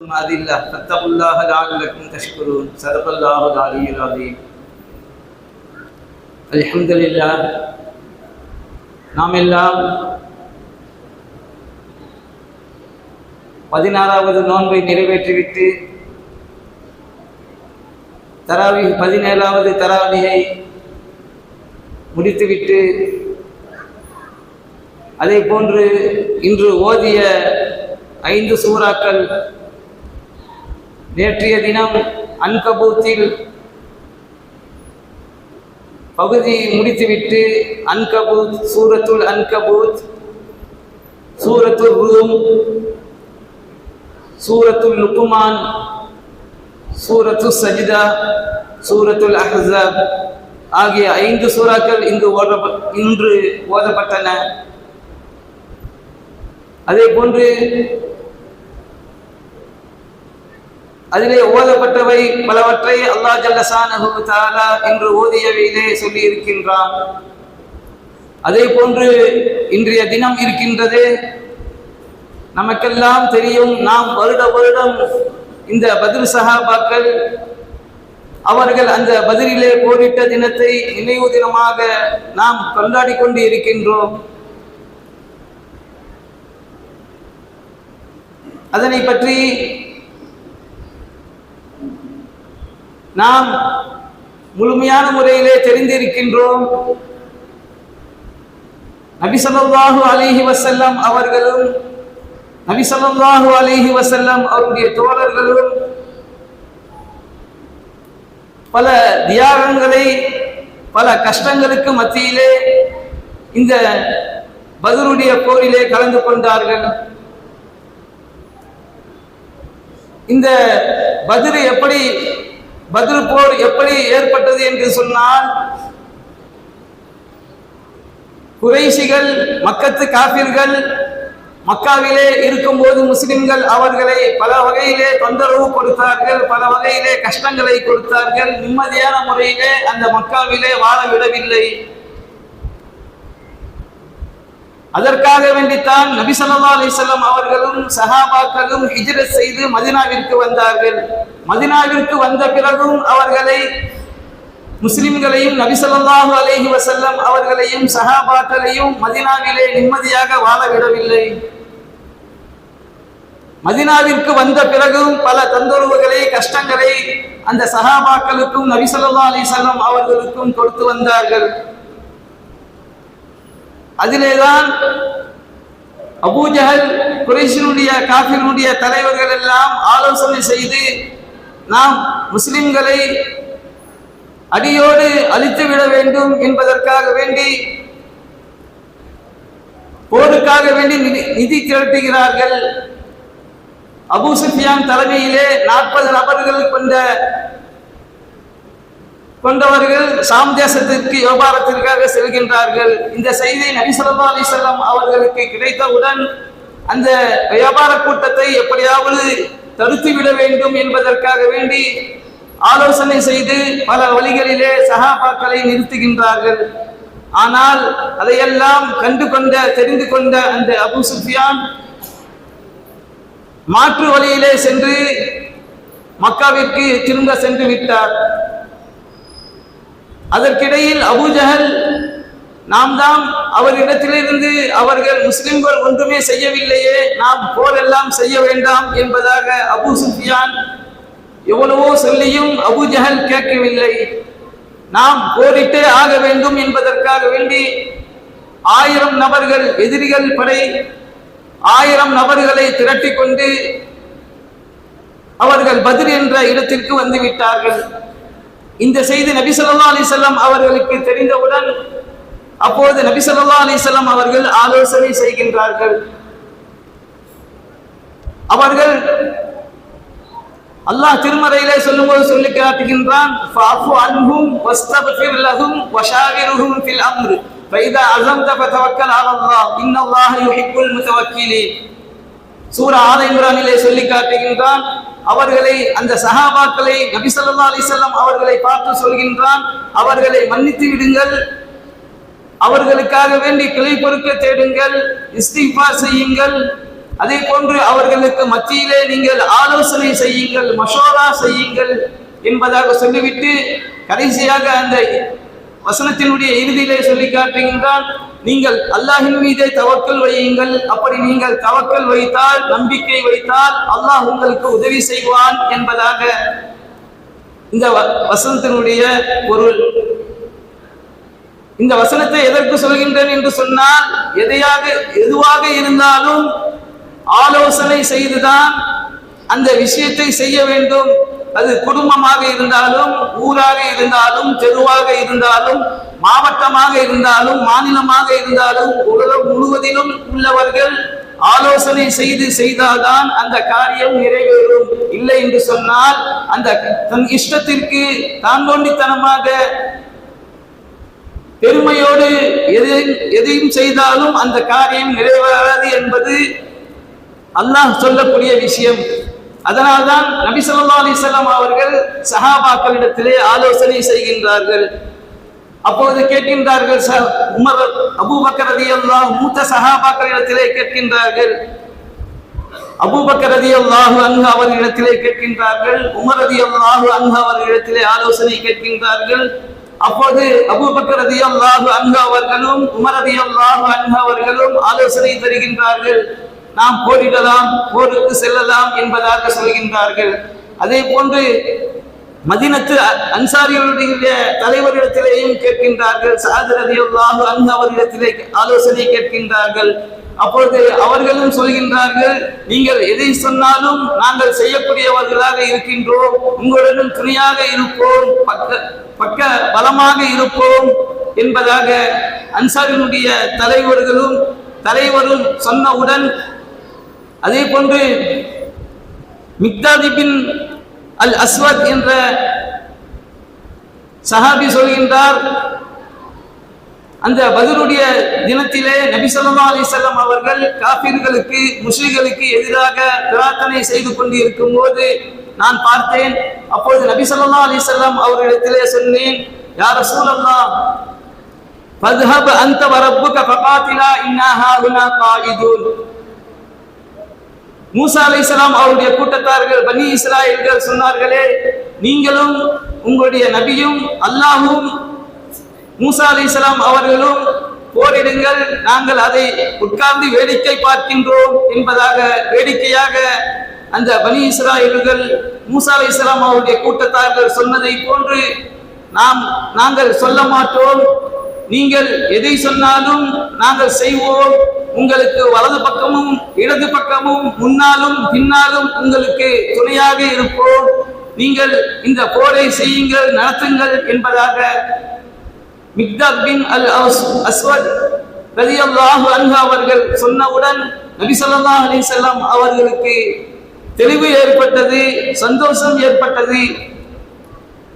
أذلة فاتقوا الله لعلكم تشكرون صدق الله العلي العظيم الحمد لله நாம் எல்லாம் பதினாறாவது நோன்பை நிறைவேற்றிவிட்டு தராவி பதினேழாவது தராவியை முடித்துவிட்டு அதே போன்று இன்று ஓதிய ஐந்து சூறாக்கள் நேற்றைய தினம் அன்கபூத்தில் பகுதி முடித்துவிட்டு அன்கபூத் சூரத்துல் அன்கபூத் சூரத்துல் ரூம் சூரத்துல் லுக்குமான் சூரத்து சஜிதா சூரத்துல் அஹ்ஸாப் ஆகிய ஐந்து சூறாக்கள் இங்கு ஓத இன்று ஓதப்பட்டன. அதே போன்று அதிலே ஓதப்பட்டவை பலவற்றை அல்லாஹ் ஜல்லசானஹு தஆலா என்று ஓதியவையிலே சொல்லி இருக்கின்றான் அதே போன்று இன்றைய தினம் இருக்கின்றது. நமக்கெல்லாம் தெரியும் நாம் வருட வருடம் இந்த பதில் சஹாபாக்கள் அவர்கள் அந்த பதிலிலே போரிட்ட தினத்தை நினைவு தினமாக நாம் கொண்டாடி கொண்டு இருக்கின்றோம் அதனை பற்றி நாம் முழுமையான முறையிலே தெரிந்திருக்கின்றோம். நபிசல்லாஹு அலிஹி வசல்லம் அவர்களும் நபிசல்லாஹு அலிஹி வசல்லம் அவருடைய தோழர்களும் பல தியாகங்களை பல கஷ்டங்களுக்கு மத்தியிலே இந்த பதருடைய போரிலே கலந்து கொண்டார்கள். இந்த பதிரு எப்படி பதில் போர் எப்படி ஏற்பட்டது என்று சொன்னால் குறைசிகள் மக்கத்து காபிர்கள் மக்காவிலே இருக்கும்போது முஸ்லிம்கள் அவர்களை பல வகையிலே தொந்தரவு கொடுத்தார்கள் பல வகையிலே கஷ்டங்களை கொடுத்தார்கள். நிம்மதியான முறையிலே அந்த மக்காவிலே வாழ விடவில்லை. அதற்காக வேண்டித்தான் நபி சல்லா அலிசல்லாம் அவர்களும் சஹாபாக்களும் ஹிஜ்ரத் செய்து மதினாவிற்கு வந்தார்கள். மதினாவிற்கு வந்த பிறகும் அவர்களை முஸ்லிம்களையும் நபிசல்லாஹு அலேஹி வசல்லம் அவர்களையும் சஹாபாக்களையும் மதினாவிலே நிம்மதியாக வாழ விடவில்லை. மதினாவிற்கு வந்த பிறகும் பல தொந்தரவுகளை கஷ்டங்களை அந்த சஹாபாக்களுக்கும் நபிசல்லா அலிசல்லம் அவர்களுக்கும் கொடுத்து வந்தார்கள். அதிலேதான் அபூஜஹல் குரேஷினுடைய காஃபினுடைய தலைவர்கள் எல்லாம் ஆலோசனை செய்து நாம் முஸ்லிம்களை அடியோடு அழித்து விட வேண்டும் என்பதற்காக வேண்டி போருக்காக வேண்டி நிதி- நிதி திரட்டுகிறார்கள். அபு சுஃபியான் தலைமையிலே நாற்பது நபர்கள் கொண்ட கொண்டவர்கள் சாம் தேசத்திற்கு வியாபாரத்திற்காக செல்கின்றார்கள். இந்த செய்தி நபிசல்லா அலிசல்லாம் அவர்களுக்கு கிடைத்தவுடன் அந்த வியாபார கூட்டத்தை எப்படியாவது தடுத்து விட வேண்டும் என்பதற்காக வேண்டி ஆலோசனை செய்து பல வழிகளிலே சகாபாக்களை நிறுத்துகின்றார்கள். ஆனால் அதையெல்லாம் கண்டு கொண்ட தெரிந்து கொண்ட அந்த அபு சுஃபியான் மாற்று வழியிலே சென்று மக்காவிற்கு திரும்ப சென்று விட்டார். அதற்கிடையில் அபூஜஹல் நாம் தான் அவரிடத்திலிருந்து அவர்கள் முஸ்லிம்கள் ஒன்றுமே செய்யவில்லையே நாம் போரெல்லாம் செய்ய வேண்டாம் என்பதாக அபு சுஃபியான் எவ்வளவோ சொல்லியும் அபு ஜஹல் கேட்கவில்லை. நாம் போரிட்டே ஆக வேண்டும் என்பதற்காக வேண்டி ஆயிரம் நபர்கள் எதிரிகள் படை ஆயிரம் நபர்களை திரட்டி கொண்டு அவர்கள் பதிர் என்ற இடத்திற்கு வந்து விட்டார்கள். இந்த செய்தி நபி சொல்லா அலிசல்லாம் அவர்களுக்கு தெரிந்தவுடன் அப்போது நபி சொல்லா அலிசல்லாம் அவர்கள் ஆலோசனை செய்கின்றார்கள். அவர்கள் அல்லாஹ் திருமறையிலே சொல்லும்போது சொல்லி காட்டுகின்றான் ஃபஅஃபு அன்ஹும் வஸ்தக்ஃபிர் லஹும் வஷாவிருஹும் ஃபில் சூரா ஆல இம்ரானிலே சொல்லி காட்டுகின்றான் அவர்களை அந்த சஹாபாக்களை நபி ஸல்லல்லாஹு அலிசல்லாம் அவர்களை பார்த்து சொல்கின்றான் அவர்களை மன்னித்து விடுங்கள் அவர்களுக்காக வேண்டி கிளை பொறுக்க தேடுங்கள் இஸ்திஃபா செய்யுங்கள். அதே போன்று அவர்களுக்கு மத்தியிலே நீங்கள் ஆலோசனை செய்யுங்கள் மஷோரா செய்யுங்கள் என்பதாக சொல்லிவிட்டு கடைசியாக அந்த வசனத்தினுடைய இறுதியிலே சொல்லி காட்டுகின்றான் நீங்கள் அல்லாஹின் மீதே தவக்கல் வையுங்கள். அப்படி நீங்கள் தவக்கல் வைத்தால் நம்பிக்கை வைத்தால் அல்லாஹ் உங்களுக்கு உதவி செய்வான் என்பதாக இந்த வ- வசனத்தினுடைய பொருள். இந்த வசனத்தை எதற்கு சொல்கின்றேன் என்று சொன்னால் எதையாக எதுவாக இருந்தாலும் ஆலோசனை செய்துதான் அந்த விஷயத்தை செய்ய வேண்டும். அது குடும்பமாக இருந்தாலும் ஊராக இருந்தாலும் தெருவாக இருந்தாலும் மாவட்டமாக இருந்தாலும் மாநிலமாக இருந்தாலும் உலகம் முழுவதிலும் உள்ளவர்கள் ஆலோசனை செய்து செய்தால்தான் அந்த காரியம் நிறைவேறும். இல்லை என்று சொன்னால் அந்த தன் இஷ்டத்திற்கு தான் தோண்டித்தனமாக பெருமையோடு எதையும் எதையும் செய்தாலும் அந்த காரியம் நிறைவேறாது என்பது அல்லாஹ் சொல்லக்கூடிய விஷயம். அதனால்தான் நபி சொல்லா அலிசல்லாம் அவர்கள் சஹாபாக்களிடத்திலே ஆலோசனை செய்கின்றார்கள். அப்பொழுது கேட்கின்றார்கள் ச- உமர் அபூபக்கர் அல்லாஹ் மூத்த சஹாபாக்களிடத்திலே கேட்கின்றார்கள். அபூபக்கர் ரலியல்லாஹு அங்கு அவர்களிடத்திலே கேட்கின்றார்கள். உமர் ரலியல்லாஹு அங்கு அவர்களிடத்திலே ஆலோசனை கேட்கின்றார்கள். அப்போது அபூபக்கர் ரலியல்லாஹு அன்ஹு அவர்களும் உமர் ரலியல்லாஹு அன்ஹு அவர்களும் ஆலோசனை தருகின்றார்கள். நாம் போரிடலாம் போருக்கு செல்லலாம் என்பதாக சொல்கின்றார்கள். அதே போன்று மதினத்து அன்சாரிகளுடைய தலைவரிடத்திலேயும் கேட்கின்றார்கள். சாது ரலியல்லாஹு அன்ஹு அவர்களிடத்திலே ஆலோசனை கேட்கின்றார்கள். அப்பொழுது அவர்களும் சொல்கின்றார்கள் நீங்கள் எதை சொன்னாலும் நாங்கள் செய்யக்கூடியவர்களாக இருக்கின்றோம். உங்களுடன் துணையாக இருப்போம். பக்க பக்க பலமாக இருப்போம். என்பதாக அன்சாரினுடைய தலைவர்களும் தலைவரும் சொன்னவுடன் அதே போன்று மிக்தாதிபின் அல் அஸ்வத் என்ற சஹாபி சொல்கின்றார் அந்த பதருடைய தினத்திலே நபி ஸல்லல்லாஹு அலைஹி வஸல்லம் அவர்கள் காபிர்களுக்கு முஸ்லிம்களுக்கு எதிராக பிரார்த்தனை செய்து கொண்டு இருக்கும்போது நான் பார்த்தேன் அப்பொழுது நபி ஸல்லல்லாஹு அலைஹி வஸல்லம் அவர்களிடத்திலே சொன்னேன் யா ரசூலல்லாஹ் فاذهب أنت وربك فقاتلا إنا هاهنا قاعدون மூசா அலைஹிஸ்ஸலாம் அவருடைய கூட்டத்தார்கள் பனி இஸ்ராயல்கள் சொன்னார்களே நீங்களும் உங்களுடைய நபியும் அல்லாஹ்வும் மூசா அலைஹிஸ்ஸலாம் அவர்களும் போரிடுங்கள் நாங்கள் அதை உட்கார்ந்து வேடிக்கை பார்க்கின்றோம் என்பதாக வேடிக்கையாக அந்த பனி இஸ்ராயல்கள் மூசா அலைஹிஸ்ஸலாம் அவருடைய கூட்டத்தார்கள் சொன்னதை போன்று நாம் நாங்கள் சொல்ல மாட்டோம். நீங்கள் எதை சொன்னாலும் நாங்கள் செய்வோம். உங்களுக்கு வலது பக்கமும் இடது பக்கமும் முன்னாலும் பின்னாலும் உங்களுக்கு துணையாக இருப்போம். நீங்கள் இந்த போரை செய்யுங்கள் நடத்துங்கள் என்பதாக மிக்தாத் பின் அல் அஸ்- அஸ்வத் ரலியல்லாஹு அன்ஹு அவர்கள் சொன்னவுடன் நபி சொல்லா அலி செல்லாம் அவர்களுக்கு தெளிவு ஏற்பட்டது சந்தோஷம் ஏற்பட்டது.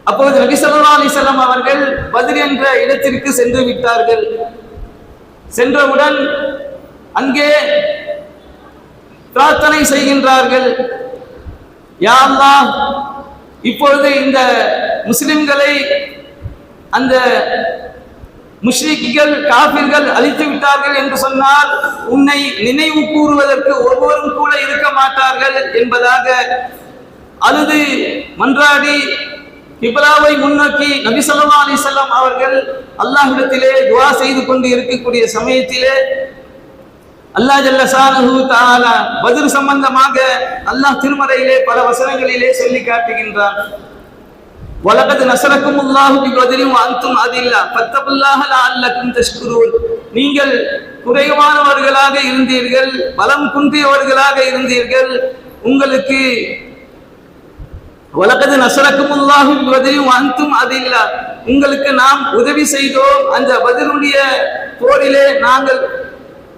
அப்போது நபி சொல்லா அலி வஸல்லம் அவர்கள் பதில் என்ற இடத்திற்கு சென்று விட்டார்கள். சென்றவுடன் அங்கே பிரார்த்தனை செய்கின்றார்கள். யா இப்பொழுது இந்த முஸ்லிம்களை அந்த முஷ்ரிக்கிகள் காபிர்கள் அழித்து விட்டார்கள் என்று சொன்னால் உன்னை நினைவு கூறுவதற்கு ஒருவரும் கூட இருக்க மாட்டார்கள் என்பதாக அழுது மன்றாடி கிப்லாவை முன்னோக்கி நபி ஸல்லல்லாஹு அலைஹி வஸல்லம் அவர்கள் அல்லாஹிடத்திலே துவா செய்து கொண்டு இருக்கக்கூடிய சமயத்திலே அல்லாஹ் ஜல்ல ஷானஹு தஆலா சம்பந்தமாக அல்லாஹ் திருமறையிலே பல வசனங்களிலே சொல்லி காட்டுகின்றான். வலகத் நசரக்கும் அல்லாஹு பிபதிரின் அன்தும் அதில்லா ஃபத்தகுல்லாஹ லஅல்லக்கும் தஷ்குரூன் நீங்கள் குறைவானவர்களாக இருந்தீர்கள் பலம் குன்றியவர்களாக இருந்தீர்கள். உங்களுக்கு வலகது நசரக்கும் அல்லாஹு அந்தும் அது அதில்லா உங்களுக்கு நாம் உதவி செய்தோம். அந்த பதிலுடைய போரிலே நாங்கள்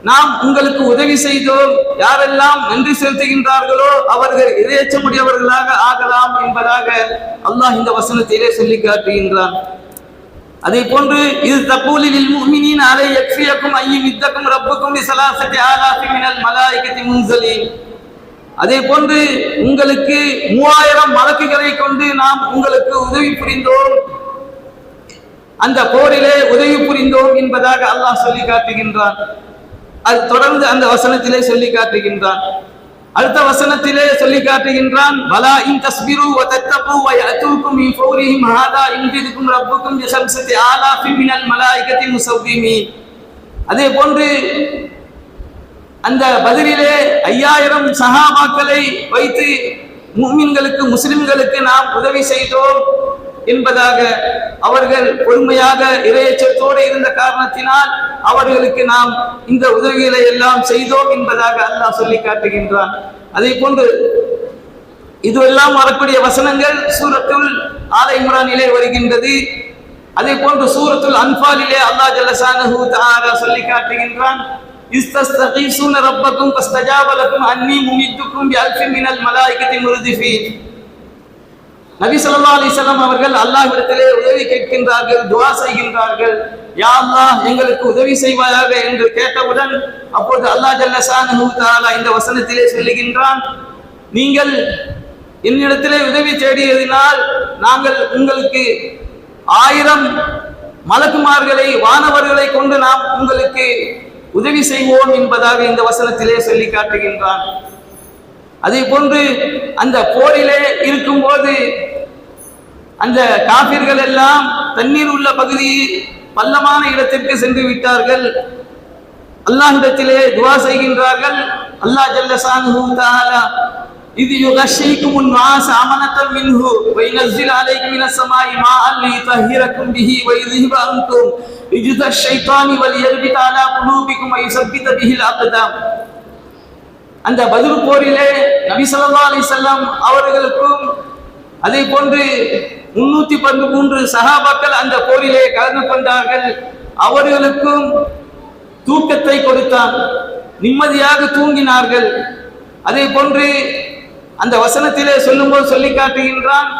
நாம் உங்களுக்கு உதவி செய்தோம். யாரெல்லாம் நன்றி செலுத்துகின்றார்களோ அவர்கள் இரையச்சமுடையவர்களாக ஆகலாம் என்பதாக அல்லாஹ் இந்த வசனத்திலே சொல்லி காட்டுகின்றான். அதே போன்று இது தப்பூலில் முஃமினீன் அலை யக்ஃபியக்கும் ஐயும் இத்தக்கும் ரப்புக்கும் சலாசத்தி ஆலாஃபி மினல் மலாயிகத்தி முன்சலீன் அதே போன்று உங்களுக்கு மூவாயிரம் வழக்குகளை கொண்டு நாம் உங்களுக்கு உதவி புரிந்தோம். அந்த போரிலே உதவி புரிந்தோம் என்பதாக அல்லாஹ் சொல்லி காட்டுகின்றான். அது தொடர்ந்து அந்த வசனத்திலே சொல்லி காட்டுகின்றான். அடுத்த வசனத்திலே சொல்லி காட்டுகின்றான் வலா இன் தஸ்பிரு வ தத்தபு வ யஅதூகும் மின் ஃபௌரிஹிம் ஹாதா இன்ஜிதுக்கும் ரப்புக்கும் பிஷம்சதி ஆலாஃபி மினல் மலாயிகத்தி முஸவ்விமீன் அதே போன்று அந்த பதிலிலே ஐயாயிரம் சஹாபாக்களை வைத்து முஸ்லிம்களுக்கு நாம் உதவி செய்தோம். என்பதாக அவர்கள் பொறுமையாக இரையச்சத்தோடு இருந்த காரணத்தினால் அவர்களுக்கு நாம் இந்த உதவிகளை எல்லாம் செய்தோம் என்பதாக அல்லாஹ் சொல்லி காட்டுகின்றான். அதே போன்று இதுவெல்லாம் வரக்கூடிய வசனங்கள் சூரத்துள் ஆலை இம்ரானிலே வருகின்றது. அதே போன்று சூரத்துல் அன்பாலிலே அல்லாஹ் ஜல்லசானஹு தஆலா சொல்லி காட்டுகின்றான். இஸ்தஸ்தகீசுன ரப்பக்கும் ஃபஸ்தஜாப லக்கும் அன்னி முமித்துக்கும் பிஅல்ஃபின் மினல் மலாயிகத்தி முர்திஃபீன். நபி சொல்லா அலிசல்லாம் அவர்கள் அல்லாஹ்விடத்திலே உதவி கேட்கின்றார்கள் துவா செய்கின்றார்கள். யா அல்லாஹ் எங்களுக்கு உதவி செய்வாயாக என்று கேட்டவுடன் அப்போது அல்லாஹ் ஜல்லஷானஹு தஆலா இந்த வசனத்திலே சொல்லுகின்றான் நீங்கள் என்னிடத்திலே உதவி தேடியதினால் நாங்கள் உங்களுக்கு ஆயிரம் மலக்குமார்களை வானவர்களை கொண்டு நாம் உங்களுக்கு உதவி செய்வோம் என்பதாக இந்த வசனத்திலே சொல்லி காட்டுகின்றான். அதே போன்று அந்த போரிலே இருக்கும்போது அந்த காபிர்கள் எல்லாம் தண்ணீர் உள்ள பகுதி பள்ளமான இடத்திற்கு சென்று விட்டார்கள். அல்லாஹிடத்திலே துவா செய்கின்றார்கள். அல்லாஹ் ஜல்லசான் இது யுகஷைக்கும் உன் மாச அமனத்தம் மின்ஹு வைனஸ்ஸில் அலைக்கும் மின சமாய் மா அல்லி தஹிரக்கும் பிஹி வைதிஹிப அன்தும் இஜுத ஷைத்தானி வல் யர்பிதாலா குலூபிக்கும் ஐசப்பித பிஹில் அக்தாம் அந்த பதில் போரிலே நபிசல்லா அலி செல்லம் அவர்களுக்கும் அதே போன்று முன்னூத்தி பதிமூன்று சகாபாக்கள் அந்த போரிலே கலந்து கொண்டார்கள். அவர்களுக்கும் தூக்கத்தை கொடுத்தான். நிம்மதியாக தூங்கினார்கள். அதே போன்று அந்த வசனத்திலே சொல்லும்போது சொல்லி காட்டுகின்றான்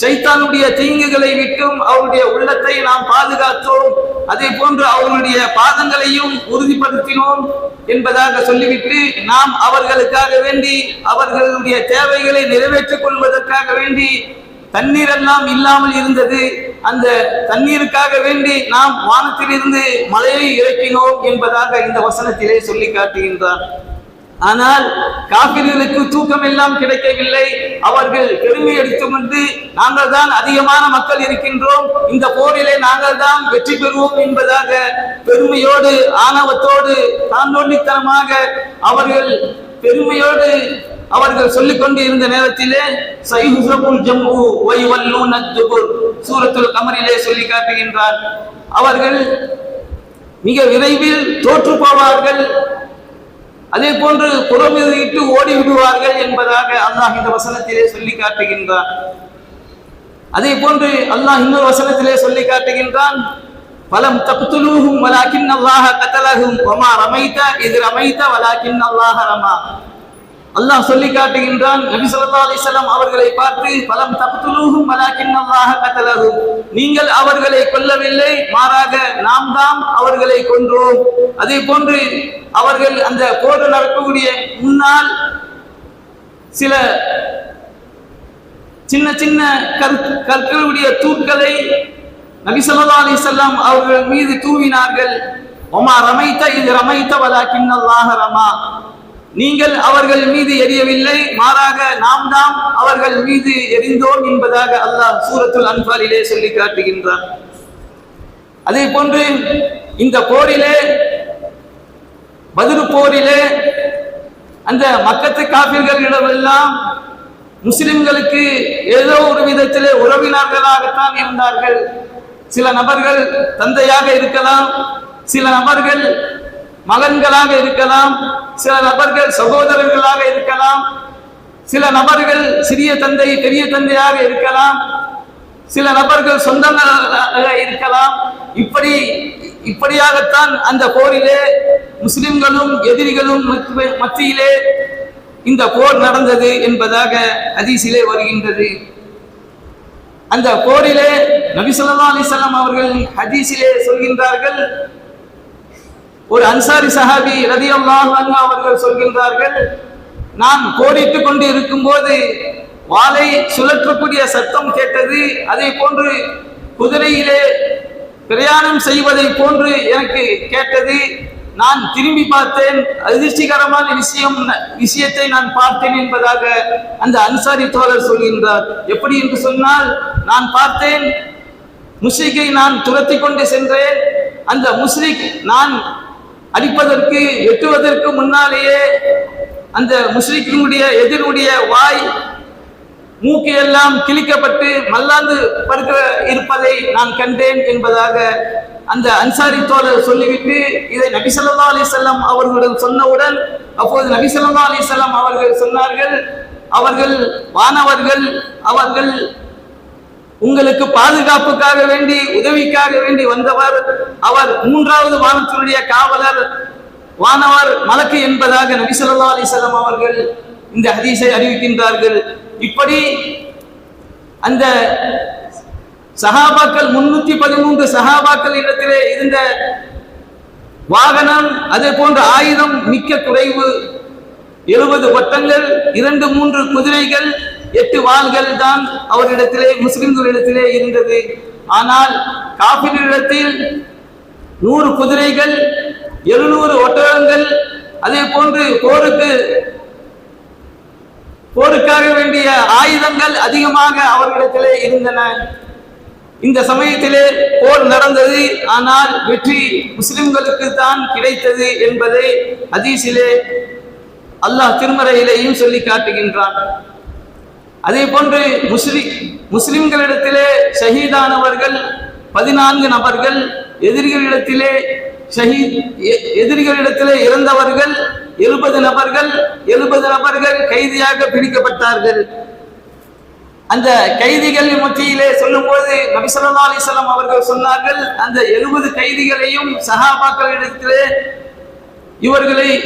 சைத்தானுடைய தீங்குகளை விட்டும் அவருடைய உள்ளத்தை நாம் பாதுகாத்தோம். அதே போன்று அவருடைய பாதங்களையும் உறுதிப்படுத்தினோம் என்பதாக சொல்லிவிட்டு நாம் அவர்களுக்காக வேண்டி அவர்களுடைய தேவைகளை நிறைவேற்றிக் கொள்வதற்காக வேண்டி தண்ணீர் எல்லாம் இல்லாமல் இருந்தது. அந்த தண்ணீருக்காக வேண்டி நாம் வானத்திலிருந்து மழையை இறக்கினோம் என்பதாக இந்த வசனத்திலே சொல்லி காட்டுகின்றார். ஆனால் காபிர்களுக்கு தூக்கம் எல்லாம் கிடைக்கவில்லை. அவர்கள் பெருமை அடித்து கொண்டு நாங்கள் தான் அதிகமான மக்கள் இருக்கின்றோம். இந்த போரிலே நாங்கள் தான் வெற்றி பெறுவோம் என்பதாக பெருமையோடு ஆணவத்தோடு தாண்டோண்டித்தனமாக அவர்கள் பெருமையோடு அவர்கள் சொல்லிக் கொண்டு இருந்த நேரத்திலே சைஹுசபுல் ஜம்மு வைவல்லூன துபுர் சூரத்துல் கமரிலே சொல்லி காட்டுகின்றார். அவர்கள் மிக விரைவில் தோற்று போவார்கள். அதே போன்று புறமிட்டு ஓடி விடுவார்கள் என்பதாக அல்லாஹ் இந்த வசனத்திலே சொல்லி காட்டுகின்றான். அதே போன்று அல்லாஹ் இன்னொரு வசனத்திலே சொல்லி காட்டுகின்றான். பலம் தப்துலூஹும் வலாக்கின் அல்லாஹ கத்தலகும் வமா ரமைத்த இது ரமைத வலாக்கின் அல்லாஹ ரமா. அல்லாஹ் சொல்லி காட்டுகின்றான் நபி சொல்லா அலிசல்லாம் அவர்களை பார்த்து பலம் தப்துலூஹும் வலாக்கின் அல்லாஹ கத்தலகும் நீங்கள் அவர்களை கொல்லவில்லை மாறாக நாம் தான் அவர்களை கொன்றோம். அதே போன்று அவர்கள் அந்த போர் நடக்கக்கூடிய முன்னால் சில சின்ன சின்ன கற் கற்களுடைய தூட்களை நபி ஸல்லல்லாஹு அலைஹி அவர்கள் மீது தூவினார்கள். ஒமா ரமைத்த இது ரமைத்த வலாக்கின் கிண்ணல்லாக ரமா. நீங்கள் அவர்கள் மீது எரியவில்லை மாறாக நாம் தான் அவர்கள் மீது எரிந்தோம் என்பதாக அல்லாஹ் சூரத்துல் அன்பாலிலே சொல்லி காட்டுகின்றான். அதே போன்று இந்த போரிலே பதில் போரிலே அந்த மக்கத்து காப்பீர்களிடமெல்லாம் முஸ்லிம்களுக்கு ஏதோ ஒரு விதத்திலே உறவினர்களாகத்தான் இருந்தார்கள். சில நபர்கள் தந்தையாக இருக்கலாம் சில நபர்கள் மகன்களாக இருக்கலாம் சில நபர்கள் சகோதரர்களாக இருக்கலாம் சில நபர்கள் சிறிய தந்தை பெரிய தந்தையாக இருக்கலாம் சில நபர்கள் சொந்தங்களாக இருக்கலாம். இப்படி இப்படியாகத்தான் அந்த போரிலே முஸ்லிம்களும் எதிரிகளும் மத்தியிலே இந்த போர் நடந்தது என்பதாக அதிசிலே வருகின்றது. அந்த போரிலே நபிசல்லா அலிசல்லாம் அவர்கள் ஹதீஸிலே சொல்கின்றார்கள். ஒரு அன்சாரி சஹாபி ரதியல்லாஹு அவர்கள் சொல்கின்றார்கள் நான் போரிட்டுக் கொண்டு இருக்கும்போது வாளை சுழற்றக்கூடிய சத்தம் கேட்டது அதே போன்று குதிரையிலே பிரயாணம் செய்வதை போன்று எனக்கு கேட்டது நான் திரும்பி பார்த்தேன். அதிர்ச்சிகரமான விஷயம் விஷயத்தை நான் பார்த்தேன் என்பதாக அந்த அன்சாரி தோழர் சொல்கின்றார். எப்படி என்று சொன்னால் நான் பார்த்தேன். முஸ்லிக்கை நான் துரத்தி கொண்டு சென்றேன். அந்த முஸ்லிக் நான் அடிப்பதற்கு எட்டுவதற்கு முன்னாலேயே அந்த முஸ்லிக்கினுடைய எதிரினுடைய வாய் மூக்கு எல்லாம் கிழிக்கப்பட்டு மல்லாந்து படுக்க இருப்பதை நான் கண்டேன் என்பதாக அந்த அன்சாரி தோழர் சொல்லிவிட்டு இதை நபிசல்லா ஸல்லல்லாஹு அவர்களுடன் அவர்களிடம் சொன்னவுடன் அப்போது நபிசல்லா ஸல்லல்லாஹு அவர்கள் சொன்னார்கள் அவர்கள் வானவர்கள் அவர்கள் உங்களுக்கு பாதுகாப்புக்காக வேண்டி உதவிக்காக வேண்டி வந்தவர். அவர் மூன்றாவது வானத்தினுடைய காவலர் வானவர் மலக்கு என்பதாக நபிசல்லா அலிசல்லாம் அவர்கள் இந்த ஹதீஸை அறிவிக்கின்றார்கள். இப்படி அந்த சஹாபாக்கள் முன்னூத்தி பதிமூன்று சஹாபாக்கள் இடத்திலே இருந்த வாகனம் அதே போன்ற ஆயுதம் மிக்க குறைவு. எழுபது ஒட்டங்கள் இரண்டு மூன்று குதிரைகள் எட்டு வாள்கள் தான் அவரிடத்திலே முஸ்லிம்களிடத்திலே இருந்தது. ஆனால் காபிரிடத்தில் நூறு குதிரைகள் எழுநூறு ஒட்டகங்கள் அதே போன்று போருக்கு போருக்காக வேண்டிய ஆயுதங்கள் அதிகமாக அவர்களிடத்திலே இருந்தன. இந்த சமயத்திலே போர் நடந்தது. ஆனால் வெற்றி முஸ்லிம்களுக்கு தான் கிடைத்தது என்பதை அதீசிலே அல்லாஹ் திருமறையிலேயும் சொல்லி காட்டுகின்றான். அதே போன்று முஸ்லிம் முஸ்லிம்களிடத்திலே ஷஹீதானவர்கள் பதினான்கு நபர்கள் எதிரிகளிடத்திலே ஷஹீத் எ- எதிரிகளிடத்திலே இறந்தவர்கள் எழுபது நபர்கள் எழுபது நபர்கள் கைதியாக பிடிக்கப்பட்டார்கள். அந்த கைதிகள் மத்தியிலே சொல்லும்போது போது நபிசல்லா அலைஹி அவர்கள் சொன்னார்கள் அந்த எழுபது கைதிகளையும் சகாபாக்களிடத்திலே இவர்களை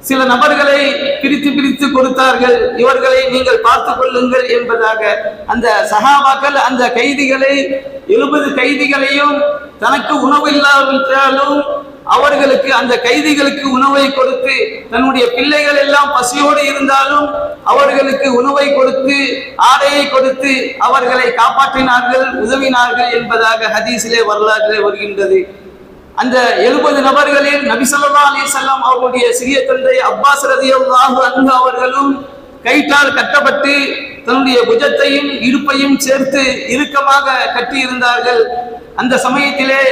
சில நபர்களை பிரித்து பிரித்து கொடுத்தார்கள். இவர்களை நீங்கள் பார்த்து கொள்ளுங்கள் என்பதாக. அந்த சஹாபாக்கள் அந்த கைதிகளை எழுபது கைதிகளையும் தனக்கு உணவு இல்லாவிட்டாலும் அவர்களுக்கு அந்த கைதிகளுக்கு உணவை கொடுத்து தன்னுடைய பிள்ளைகள் எல்லாம் பசியோடு இருந்தாலும் அவர்களுக்கு உணவை கொடுத்து ஆடையை கொடுத்து அவர்களை காப்பாற்றினார்கள் உதவினார்கள் என்பதாக ஹதீஸிலே வரலாற்றிலே வருகின்றது. அந்த எழுபது நபர்களில் நபிசல்லா ஸல்லல்லாஹு அவர்களுடைய சிறிய தந்தை அப்பாஸ் ரலியல்லாஹு அங்கு அவர்களும் கயிற்றால் கட்டப்பட்டு தன்னுடைய புஜத்தையும் இடுப்பையும் சேர்த்து இறுக்கமாக கட்டி இருந்தார்கள் அந்த சமயத்திலே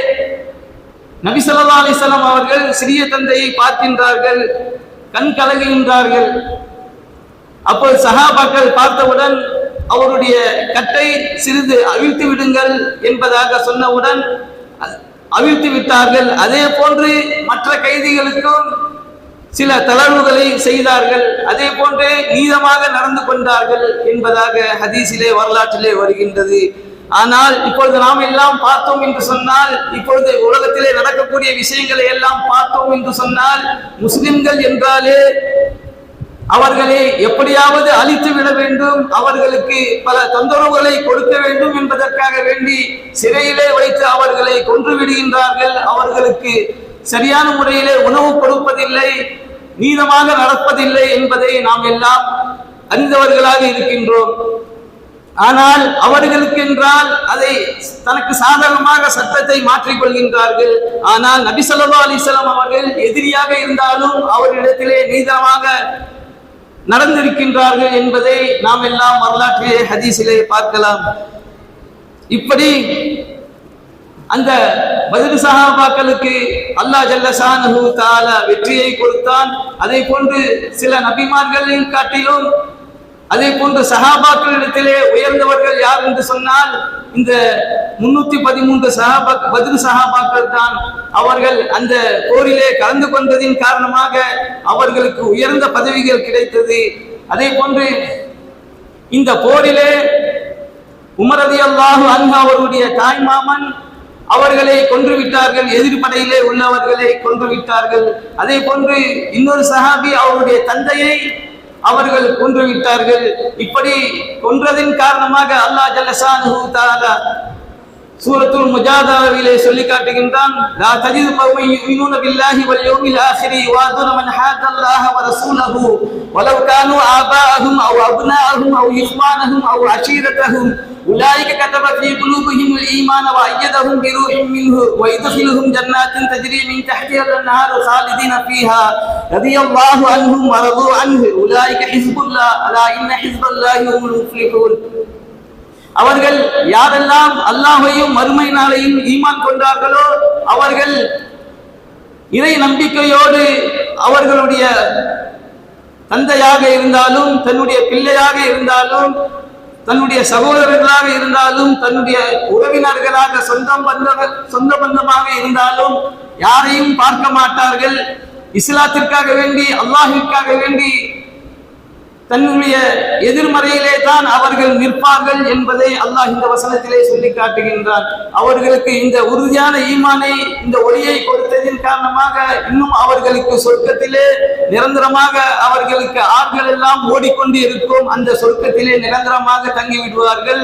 நபிசல்லா அலிசல்லாம் அவர்கள் சிறிய தந்தையை பார்க்கின்றார்கள் கண் கலங்குகின்றார்கள். அப்போது சகாபாக்கள் பார்த்தவுடன் அவருடைய கட்டை சிறிது அவிழ்த்து விடுங்கள் என்பதாக சொன்னவுடன் அவிழ்த்து விட்டார்கள். அதே போன்று மற்ற கைதிகளுக்கும் சில தளர்வுகளை செய்தார்கள். அதே போன்று நீதமாக நடந்து கொண்டார்கள் என்பதாக ஹதீஸிலே வரலாற்றிலே வருகின்றது. ஆனால் இப்பொழுது நாம் எல்லாம் பார்த்தோம் என்று சொன்னால் இப்பொழுது உலகத்திலே நடக்கக்கூடிய விஷயங்களை எல்லாம் பார்த்தோம் என்று சொன்னால் முஸ்லிம்கள் என்றாலே அவர்களை எப்படியாவது அழித்து விட வேண்டும் அவர்களுக்கு பல தொந்தரவுகளை கொடுக்க வேண்டும் என்பதற்காக வேண்டி சிறையிலே வைத்து அவர்களை கொன்று விடுகின்றார்கள். அவர்களுக்கு சரியான முறையிலே உணவு கொடுப்பதில்லை நீதமாக நடப்பதில்லை என்பதை நாம் எல்லாம் அறிந்தவர்களாக இருக்கின்றோம். ஆனால் அவர்களுக்கு என்றால் அதை தனக்கு சாதகமாக சட்டத்தை மாற்றிக்கொள்கின்றார்கள். ஆனால் நபி சொல்லா அலைஹி அவர்கள் எதிரியாக இருந்தாலும் அவரிடத்திலே நீதமாக நடந்திருக்கின்றார்கள் என்பதை நாம் எல்லாம் வரலாற்றிலே ஹதீஸிலே பார்க்கலாம். இப்படி அந்த பதில் சஹாபாக்களுக்கு அல்லா ஜல்லஷானஹு தஆலா வெற்றியை கொடுத்தான். அதை போன்று சில நபிமார்களின் காட்டிலும் அதே போன்று சஹாபாக்களிடத்திலே உயர்ந்தவர்கள் யார் என்று சொன்னால் இந்த முன்னூத்தி பதிமூன்று சஹாபா பதில் சஹாபாக்கள் தான். அவர்கள் அந்த போரிலே கலந்து கொண்டதின் காரணமாக அவர்களுக்கு உயர்ந்த பதவிகள் கிடைத்தது. அதே போன்று இந்த போரிலே உமரதி அல்லாஹு அன்ஹா அவருடைய தாய்மாமன் அவர்களை கொன்று விட்டார்கள் எதிர்ப்படையிலே உள்ளவர்களை கொன்று விட்டார்கள். அதே போன்று இன்னொரு சஹாபி அவருடைய தந்தையை அவர்கள் கொன்று விட்டார்கள். இப்படி கொன்றதின் காரணமாக அல்லாஹ் ஜல்லஷானஹு தஆலா சூரத்துல் முஜாதாவிலே சொல்லி காட்டுகின்றான் லா தஜிது கௌமை யுமினூன பில்லாஹி வல் யௌமில் ஆখিরি வாதுன மன் ஹாதல்லாஹ வ ரசூலஹு வலவ் கானு ஆபாஅஹும் அவ் அப்னாஅஹும் அவ் இஹ்வானஹும் அவ் அஷீரத்தஹும் أولئك كتب في قلوبهم الإيمان وأيدهم بروح منه ويدخلهم جنات تجري من تحتها الأنهار خالدين فيها رضي الله عنهم ورضوا عنه أولئك حزب الله ألا إن حزب الله هم المفلحون அவர்கள் யாரெல்லாம் அல்லாஹையும் மறுமை நாளையும் ஈமான் கொண்டார்களோ அவர்கள் இறை நம்பிக்கையோடு அவர்களுடைய தந்தையாக இருந்தாலும் தன்னுடைய பிள்ளையாக இருந்தாலும் தன்னுடைய சகோதரர்களாக இருந்தாலும் தன்னுடைய உறவினர்களாக சொந்தம் பந்தவர் சொந்த பந்தமாக இருந்தாலும் யாரையும் பார்க்க மாட்டார்கள். இஸ்லாத்திற்காக வேண்டி அல்லாஹிற்காக வேண்டி தன்னுடைய எதிர்மறையிலே தான் அவர்கள் நிற்பார்கள் என்பதை அல்லாஹ் இந்த வசனத்திலே சொல்லி காட்டுகின்றார் அவர்களுக்கு இந்த உறுதியான ஈமானை இந்த ஒளியை கொடுத்ததின் காரணமாக இன்னும் அவர்களுக்கு சொர்க்கத்திலே நிரந்தரமாக அவர்களுக்கு ஆட்கள் எல்லாம் ஓடிக்கொண்டு இருக்கும் அந்த சொர்க்கத்திலே நிரந்தரமாக தங்கி விடுவார்கள்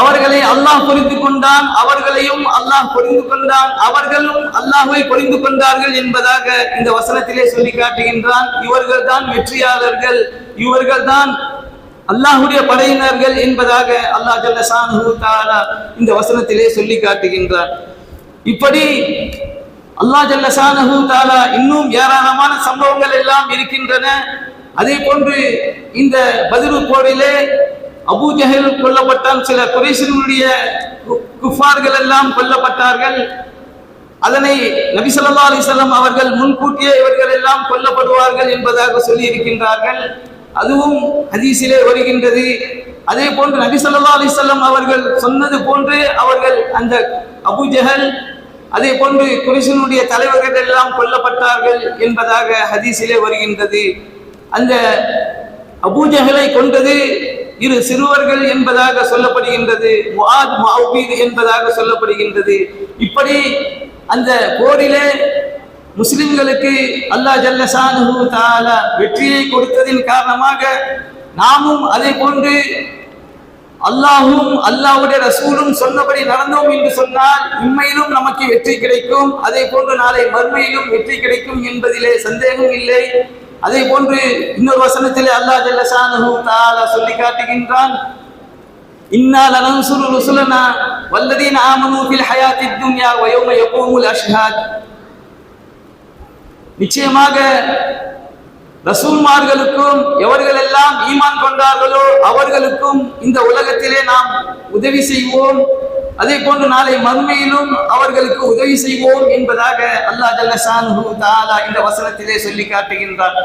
அவர்களை அல்லாஹ் புரிந்து கொண்டான் அவர்களையும் அல்லாஹ் புரிந்து கொண்டான் அவர்களும் அல்லாஹை புரிந்து கொண்டார்கள் என்பதாக இந்த வசனத்திலே சொல்லி காட்டுகின்றான். இவர்கள் தான் வெற்றியாளர்கள் இவர்கள் தான் அல்லாஹுடைய படையினர்கள் என்பதாக அல்லாஹ் ஜல்ல தாலா இந்த வசனத்திலே சொல்லி காட்டுகின்றான். இப்படி அல்லாஹ் ஜல்லசானு தாலா இன்னும் ஏராளமான சம்பவங்கள் எல்லாம் இருக்கின்றன. அதே போன்று இந்த பதிரு போரிலே அபூஜஹல் கொல்லப்பட்டான். சில குறைசினுடைய குஃபார்கள் எல்லாம் கொல்லப்பட்டார்கள். அதனை நபி ஸல்லல்லாஹு அவர்கள் முன்கூட்டியே இவர்கள் எல்லாம் கொல்லப்படுவார்கள் என்பதாக சொல்லி இருக்கின்றார்கள் அதுவும் ஹதீஸிலே வருகின்றது. அதே போன்று நபி சொல்லா அலிசல்லாம் அவர்கள் சொன்னது போன்று அவர்கள் அந்த அபுஜஹல் அதே போன்று குரிசினுடைய தலைவர்கள் எல்லாம் கொல்லப்பட்டார்கள் என்பதாக ஹதீஸிலே வருகின்றது. அந்த அபூஜஹலை கொண்டது இரு சிறுவர்கள் என்பதாக சொல்லப்படுகின்றது முஆத் முஅவ்வீத் என்பதாக சொல்லப்படுகின்றது. இப்படி அந்த போரிலே முஸ்லிம்களுக்கு அல்லாஹ் ஜல்லசானு தஆலா வெற்றியை கொடுத்ததின் காரணமாக நாமும் அதே போன்று அல்லாஹும் அல்லாஹ்வுடைய ரசூலும் சொன்னபடி நடந்தோம் என்று சொன்னால் உண்மையிலும் நமக்கு வெற்றி கிடைக்கும். அதே போன்று நாளை மறுமையிலும் வெற்றி கிடைக்கும் என்பதிலே சந்தேகம் இல்லை அதே போன்று இன்னொரு வசனத்திலே அல்லாஹ் ஜல்லசானு தாலா சொல்லி காட்டுகின்றான். இன்னா லனன்சுரு ருசுலனா வல்லதீன் ஆமனு ஃபில் ஹயாத்தி துன்யா வயோம யௌம யகூமுல் அஷ்ஹாத். நிச்சயமாக ரசூல்மார்களுக்கும் எவர்கள் எல்லாம் ஈமான் கொண்டார்களோ அவர்களுக்கும் இந்த உலகத்திலே நாம் உதவி செய்வோம். அதே போன்று நாளை மறுமையிலும் அவர்களுக்கு உதவி செய்வோம் என்பதாக அல்லாஹ் ஜல்லஷான்ஹு தஆலா இந்த வசனத்திலே சொல்லி காட்டுகின்றார்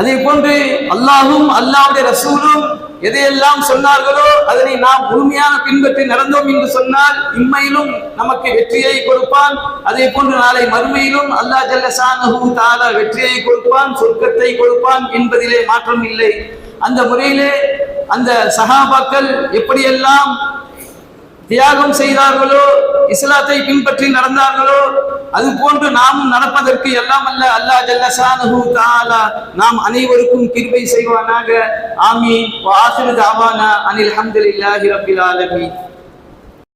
அதே போன்று அல்லாஹும் அல்லாவுடைய ரசூலும் எதையெல்லாம் சொன்னார்களோ அதனை நாம் முழுமையான பின்பற்றி நடந்தோம் என்று சொன்னால் இம்மையிலும் நமக்கு வெற்றியை கொடுப்பான். அதே போன்று நாளை மறுமையிலும் அல்லாஹ் ஜல்லஷானஹு தஆலா வெற்றியை கொடுப்பான் சொர்க்கத்தை கொடுப்பான் என்பதிலே மாற்றம் இல்லை. அந்த முறையிலே அந்த சஹாபாக்கள் எப்படியெல்லாம் தியாகம் செய்தார்களோ இஸ்லாத்தை பின்பற்றி நடந்தார்களோ அது போன்று நாமும் நடப்பதற்கு எல்லாம் அல்ல அல்லாஹ் ஜல்லசானு தாலா நாம் அனைவருக்கும் கிருபை செய்வானாக. ஆமீன். வாசிரு தாவானா அனில் அஹமதுல்லாஹி ரபில் ஆலமீன்.